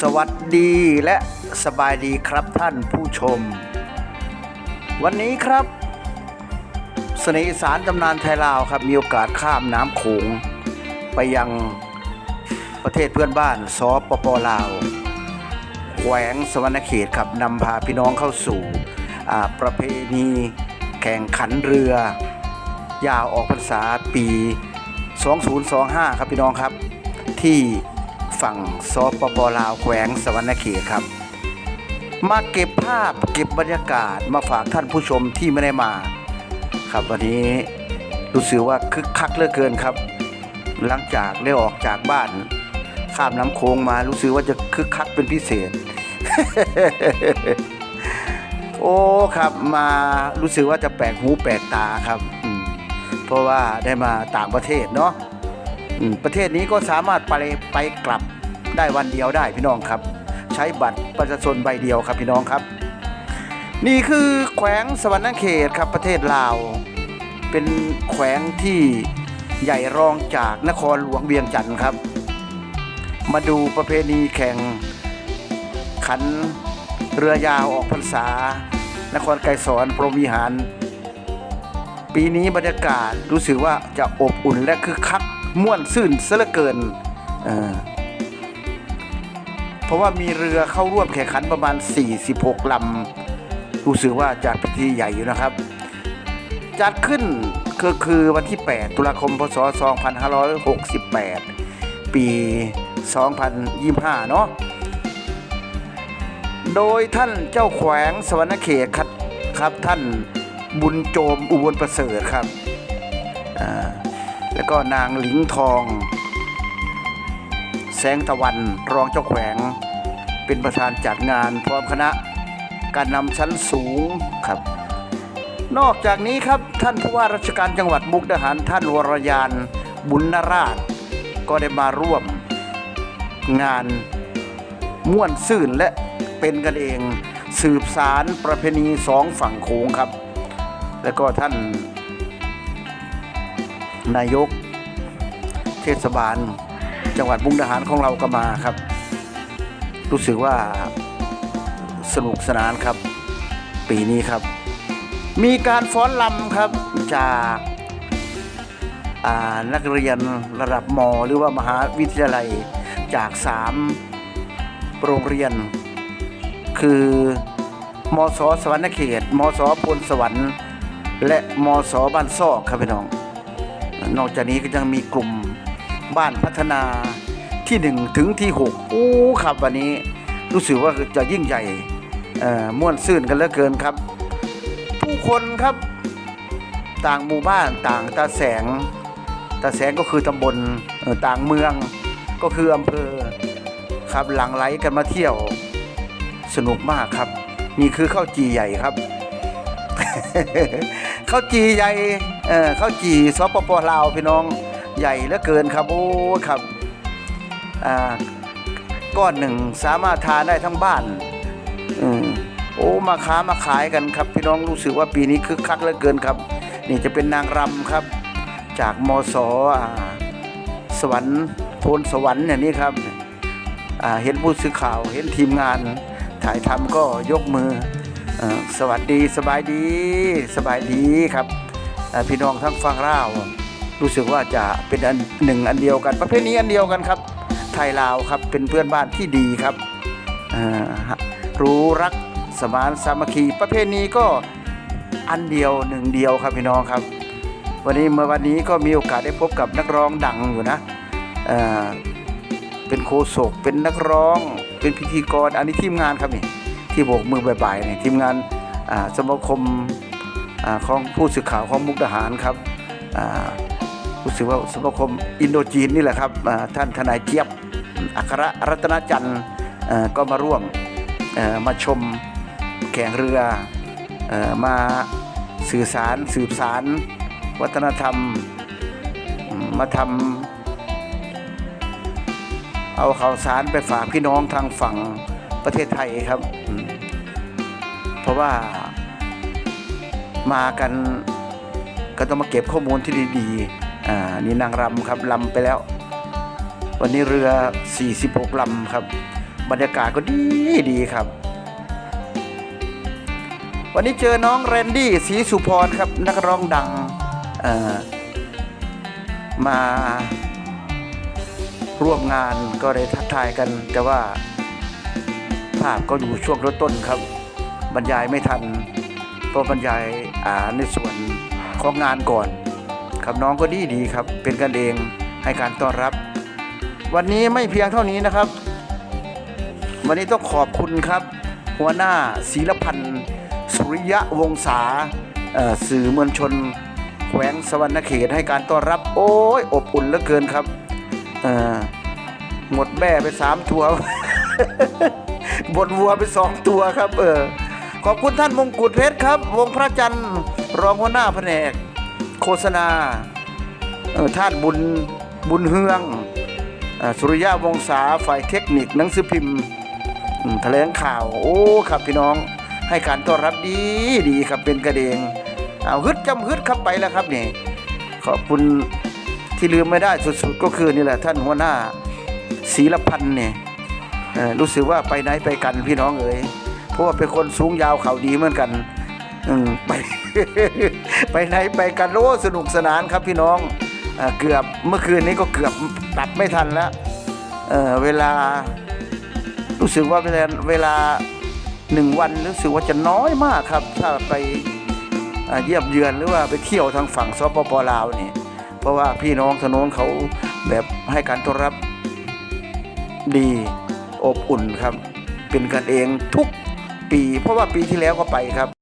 สวัสดีและสบายดีครับท่านผู้ชม วันนี้ครับเสน่สารตำนานไทยลาวครับ มีโอกาสข้ามน้ำโขงไปยังประเทศเพื่อนบ้านสปปลาวแขวงสวรรณเขตครับนำพาพี่น้องเข้าสู่ประเพณีแข่งขันเรือ ยาวออกพรรษาปี 2025 ครับพี่น้องครับที่ ฝั่งสปปลาวแขวงสวรรณเขตครับ มาเก็บภาพเก็บบรรยากาศมาฝากท่านผู้ชมที่ไม่ได้มา ครับวันนี้รู้สึกว่าคึกคักเหลือเกินครับ หลังจากได้ออกจากบ้าน ข้ามน้ำโค้งมารู้สึกว่าจะคึกคักเป็นพิเศษ โอ้ครับมารู้สึกว่าจะแปลกหูแปลกตาครับ เพราะว่าได้มาต่างประเทศเนาะ ประเทศนี้ก็สามารถไปไปกลับได้วันเดียวได้พี่น้องครับ ใช้บัตรประชาชนใบเดียวครับพี่น้องครับ นี่คือแขวงสวรรณเขตครับประเทศลาว เป็นแขวงที่ใหญ่รองจากนครหลวงเวียงจันทร์ครับ มาดูประเพณีแข่งขันเรือยาวออกพรรษา นครไกรสอนพรหมวิหาร ปีนี้บรรยากาศรู้สึกว่าจะอบอุ่นและคึกคัก ม่วนซื่นเสยเหลือเกินเพราะว่ามีเรือเข้าร่วมแข่งขันประมาณ 46 ลำ รู้สึกว่าจะพิธีใหญ่อยู่นะครับ จัดขึ้นคือคือวันที่ 8 ตุลาคม พศ 2568 ปี 2025 เนาะ โดยท่านเจ้าแขวงสวรรณเขตครับครับท่านบุญโจมอุบลประเสริฐครับ อ่า แล้วก็นางหลิงทอง แสงตะวันรองเจ้าแขวง เป็นประธานจัดงานพร้อมคณะการนำชั้นสูงครับ นอกจากนี้ครับท่านผู้ว่าราชการจังหวัดมุกดาหารท่านวรยานบุญนราช ก็ได้มาร่วมงานม่วนซื่นและเป็นกันเอง สืบสารประเพณีสองฝั่งโขงครับ แล้วก็ท่าน นายก เทศบาล จังหวัดมุกดาหารของเราก็มาครับ รู้สึกว่าสนุกสนานครับ ปีนี้ครับ มีการฟ้อนลำครับจากนักเรียนระดับม หรือว่ามหาวิทยาลัยจากสามโรงเรียน คือมสสวรรณเขตมสพลสวรรค์ และมสบ้านซอกครับพี่น้อง นอกจากนี้ก็ยังมีกลุ่มบ้านพัฒนาที่หนึ่งถึงที่หกโอ้ครับวันนี้รู้สึกว่าจะยิ่งใหญ่ม่วนซื่นกันเหลือเกินครับ ผู้คนครับต่างหมู่บ้านต่างตาแสง ตาแสงก็คือตำบลต่างเมืองก็คืออำเภอครับหลั่งไหลกันมาเที่ยวสนุกมากครับ นี่คือข้าวจีใหญ่ครับ ข้าวจีใหญ่ เออข้าวจีสปปลาวพี่น้องใหญ่เหลือเกินครับโอ้ครับอ่าก้อนหนึ่งสามารถทานได้ทั้งบ้านอืมโอ้มาค้ามาขายกันครับ พี่น้องรู้สึกว่าปีนี้คึกคักเหลือเกินครับ นี่จะเป็นนางรำครับ จากมสสวรรค์โพนสวรรค์เนี่ยนี่ครับเห็นผู้สื่อข่าวเห็นทีมงานถ่ายทำก็ยกมืออสวัสดีสบายดีสบายดีครับ พี่น้องทั้งฟังเล่าวรู้สึกว่าจะเป็นอันหนึ่งอันเดียวกัน ประเภทนี้อันเดียวกันครับ ไทยลาวครับเป็นเพื่อนบ้านที่ดีครับรู้รักสมานสามัคคีประเพณีก็อันเดียวหนึ่งเดียวครับพี่น้องครับ วันนี้เมื่อวันนี้ก็มีโอกาสได้พบกับนักร้องดังอยู่นะเเป็นโคศกเป็นนักร้อง เป็นพิธีกรอันนี้ทีมงานครับนี่ที่โบกมือบ่ายๆนี่ทีมงานสมาคม ของผู้สื่อข่าวของมุกดาหารครับอ่ารู้สึกว่าสมาคมอินโดจีนนี่แหละครับท่านทนายเจี๊ยบอัครรัตนจันทร์ก็มาร่วมมาชมแข่งเรืออมาสื่อสารสืบสาร วัฒนธรรม มาทำเอาข่าวสารไปฝากพี่น้องทางฝั่งประเทศไทยครับ เพราะว่า มากันก็ต้องมาเก็บข้อมูลที่ดีๆ อ่า นี่นางรำครับลำไปแล้ว วันนี้เรือ 46ลำครับ บรรยากาศก็ดีดีครับ วันนี้เจอน้องแรนดี้ศรีสุพรครับ นักร้องดังอ่อมาร่วมงานก็เลยทักทายกัน แต่ว่าภาพก็อยู่ช่วงรถต้นครับ บรรยายไม่ทัน เพราะบรรยายอ่าในส่วนของงานก่อน ครับน้องก็ดีดีครับ เป็นกันเองให้การต้อนรับ วันนี้ไม่เพียงเท่านี้นะครับ วันนี้ต้องขอบคุณครับ หัวหน้าศิลพันธ์สุริยะวงศาสื่อมวลชนแขวงสวรรณเขตให้การต้อนรับ โอ้ยอบอุ่นเหลือเกินครับหมดแม่ไปสามตัว บนวัวไปสองตัวครับ เออ ขอบคุณท่านมงกุฎเพชรครับ วงพระจันทร์รองหัวหน้าแผนก โฆษณาท่านบุญบุญเฮืองอสุริยะวงศาฝ่ายเทคนิคหนังสือพิมพ์แถลงข่าว โอ้ครับพี่น้องให้การต้อนรับดีดีครับเป็นกระเดงเอาฮึดจำฮึดครับไปแล้วครับนี่ขอบคุณที่ลืมไม่ได้สุดๆ ก็คือนี่แหละท่านหัวหน้าศีลพันธ์เนี่ยรู้สึกว่าไปไหนไปกันพี่น้องเอ๋ย เพราะว่าเป็นคนสูงยาวเข่าดีเหมือนกันอืมไป ไปไหนไปกันโอ้สนุกสนานครับพี่น้องเอเกือบเมื่อคืนนี้ก็เกือบตัดไม่ทันแล้วเเวลา รู้สึกว่าเวลาเวลาหนึ่งวันรู้สึกว่าจะน้อยมากครับ ถ้าไปเเยี่ยมเยือนหรือว่าไปเที่ยวทางฝั่งสปปลาวนี่ เพราะว่าพี่น้องถนนเขาแบบให้การต้อนรับดีอบอุ่นครับ เป็นกันเองทุก ปี เพราะว่าปีที่แล้วก็ไปครับ